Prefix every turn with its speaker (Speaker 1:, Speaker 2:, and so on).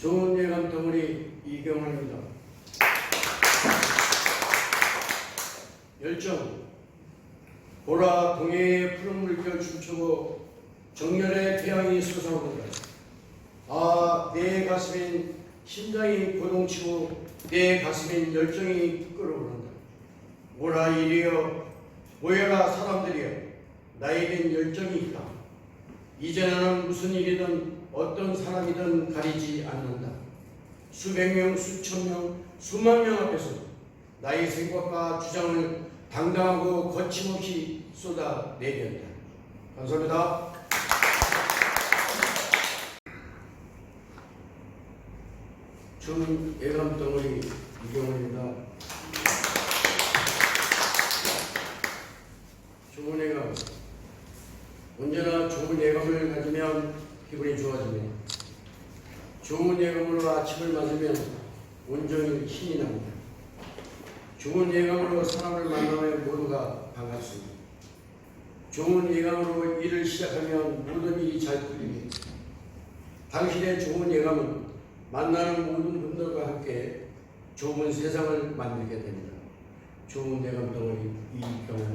Speaker 1: 좋은 예감 덩어리 이경환입니다. 열정 보라 동해의 푸른 물결 춤추고 정열의 태양이 솟아오른다. 아, 내 가슴엔 심장이 고동치고 내 가슴엔 열정이 끓어오른다. 오라 이리여 모여라 사람들이여 나에겐 열정이 있다. 이제 나는 무슨 일이든 어떤 사람이든 가리지 않는다. 수백 명, 수천 명, 수만 명 앞에서 나의 생각과 주장을 당당하고 거침없이 쏟아내겠다. 감사합니다. 준 예감 덩어리 이경원입니다. 좋은 예감. 언제나 좋은 예감을 가지면 기분이 좋아집니다. 좋은 예감으로 아침을 맞으면 온종일 힘이 납니다. 좋은 예감으로 사람을 만나면 모두가 반갑습니다. 좋은 예감으로 일을 시작하면 모든 일이 잘 풀립니다. 당신의 좋은 예감은 만나는 모든 분들과 함께 좋은 세상을 만들게 됩니다. 좋은 예감 덩어리 이경을